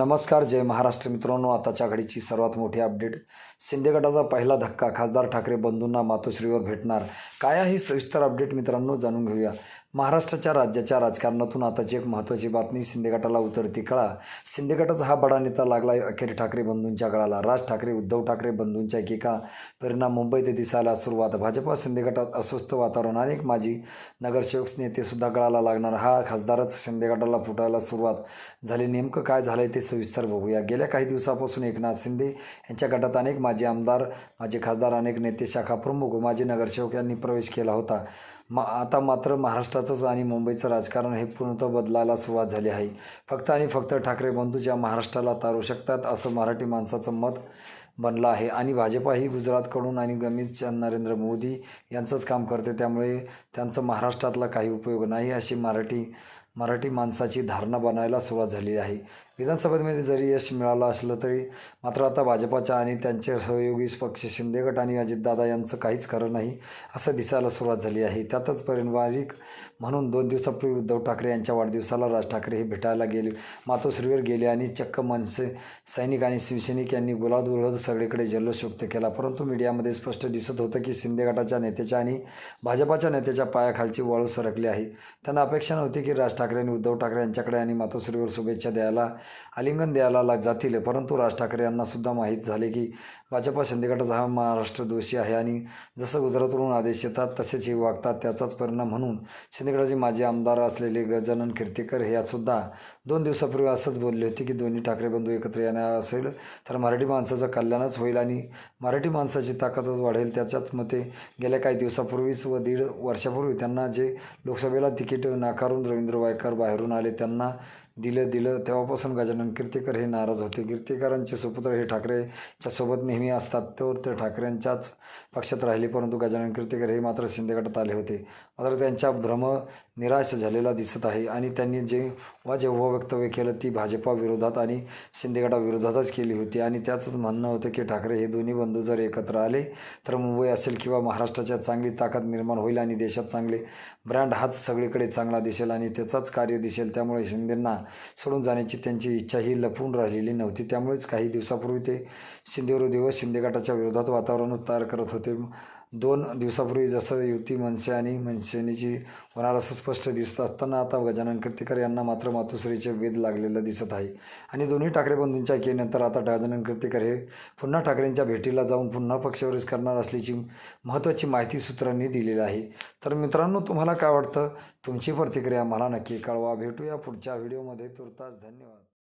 नमस्कार जय महाराष्ट्र मित्रांनो. आताच्या घडीची सर्वात मोठी अपडेट. शिंदे गटाचा पहिला धक्का खासदार ठाकरे बंधूंना मातोश्रीवर भेटणार. काय आहे सविस्तर अपडेट मित्रांनो जाणून घेऊया. महाराष्ट्राच्या राज्याच्या राजकारणातून आताची एक महत्त्वाची बातमी शिंदेगटाला उतरती. कळा शिंदेगटाचा हा बडा नेता लागला अखेर ठाकरे बंधूंच्या गळाला. राज ठाकरे उद्धव ठाकरे बंधूंच्या एकेका परिणाम मुंबईत दिसायला सुरुवात. भाजपा शिंदेगटात अस्वस्थ वातावरण अनेक माजी नगरसेवक नेतेसुद्धा गळाला लागणार. हा खासदारच शिंदेगटाला फुटायला सुरुवात झाली. नेमकं काय झालंय ते सविस्तर बघूया. गेल्या काही दिवसापासून एकनाथ शिंदे यांच्या गटात अनेक माजी आमदार माजी खासदार अनेक नेते शाखा प्रमुख माजी नगरसेवक यांनी प्रवेश केला होता. मा आता मात्र महाराष्ट्राचंच आणि मुंबईचं राजकारण हे पूर्णतः बदलायला सुरुवात झाली आहे. फक्त आणि फक्त ठाकरे बंधूच्या महाराष्ट्राला तारू शकतात असं मराठी माणसाचं मत बनलं आहे. आणि भाजपा ही गुजरातकडून आणि अमित नरेंद्र मोदी यांचंच काम करते त्यामुळे त्यांचं महाराष्ट्रातला काही उपयोग नाही अशी मराठी मराठी माणसाची धारणा बनायला सुरुवात झाली आहे. विधानसभेमध्ये जरी यश मिळालं असलं तरी मात्र आता भाजपाच्या आणि त्यांचे सहयोगी पक्ष शिंदे गट आणि अजितदादा यांचं काहीच खरं नाही असं दिसायला सुरुवात झाली आहे. त्यातच परिवारिक म्हणून दोन दिवसापूर्वी उद्धव ठाकरे यांच्या वाढदिवसाला राज ठाकरे हे भेटायला गेले. मातोश्रीवर गेले आणि चक्क मनसे सैनिक आणि शिवसैनिक यांनी गुलाब उलद सगळीकडे जल्लोष व्यक्त केला. परंतु मीडियामध्ये स्पष्ट दिसत होतं की शिंदे गटाच्या नेत्याच्या आणि भाजपाच्या नेत्याच्या पायाखालची वाळू सरकली आहे. त्यांना अपेक्षा नव्हती की राज ठाकरे ठाकरे आणि उद्धव ठाकरे यांच्याकडे आणि मातोश्रीवर शुभेच्छा द्यायला आलिंगन द्यायला लाग जातील परंतु राज ठाकरे यांना सुद्धा माहीत झाले की भाजपा शिंदेगटाचा हा महाराष्ट्र दोषी आहे आणि जसं गुजरातवरून आदेश येतात तसेच हे वागतात. त्याचाच परिणाम म्हणून शिंदेगडाचे माजी आमदार असलेले गजानन कीर्तीकर हे सुद्धा दोन दिवसापूर्वी असंच बोलले होते की दोन्ही ठाकरे बंधू एकत्र येणार असेल तर मराठी माणसाचं कल्याणच होईल आणि मराठी माणसाची ताकदच वाढेल त्याच्याच मते गेल्या काही दिवसापूर्वीच व दीड वर्षापूर्वी त्यांना जे लोकसभेला तिकीट नाकारून रवींद्र वायकर बाहेरून आले त्यांना दिलं दिलं. तेव्हापासून गजानन कीर्तीकर हे नाराज होते. कीर्तीकरांचे सुपुत्र हे ठाकरेच्या सोबत नेहमी असतात. तर ते ठाकरेंच्याच पक्षात राहिले परंतु गजानन कीर्तीकर हे मात्र शिंदे गटात आले होते. मात्र त्यांच्या भ्रम निराश झालेला दिसत आहे आणि त्यांनी जे वा जेव्हा वक्तव्य केलं ती भाजपाविरोधात आणि शिंदे गटाविरोधातच केली होती. आणि त्याचंच म्हणणं होतं की ठाकरे हे दोन्ही बंधू जर एकत्र आले तर मुंबई असेल किंवा महाराष्ट्राच्या चांगली ताकद निर्माण होईल आणि देशात चांगले ब्रँड हाच सगळीकडे चांगला दिसेल आणि त्याचाच कार्य दिसेल. त्यामुळे शिंदेंना सोडून जाण्याची त्यांची इच्छा ही लपून राहिलेली नव्हती. त्यामुळेच काही दिवसापूर्वी ते शिंदेविरोधी व शिंदे गटाच्या विरोधात वातावरणच तयार करत होते. दोन दिवसापूर्वी जसं युती मनसे आणि मनसेनेची होणार असं स्पष्ट दिसत असताना आता गजानन कीर्तीकर यांना मात्र मातोश्रीचे वेध लागलेलं दिसत आहे. आणि दोन्ही ठाकरे बंधूंच्या केल्यानंतर आता गजानन कीर्तीकर हे पुन्हा ठाकरेंच्या भेटीला जाऊन पुन्हा पक्षवरच करणार असल्याची महत्त्वाची माहिती सूत्रांनी दिलेली आहे. तर मित्रांनो तुम्हाला काय वाटतं? तुमची प्रतिक्रिया मला नक्की कळवा. भेटूया पुढच्या व्हिडिओमध्ये. तुर्तास धन्यवाद.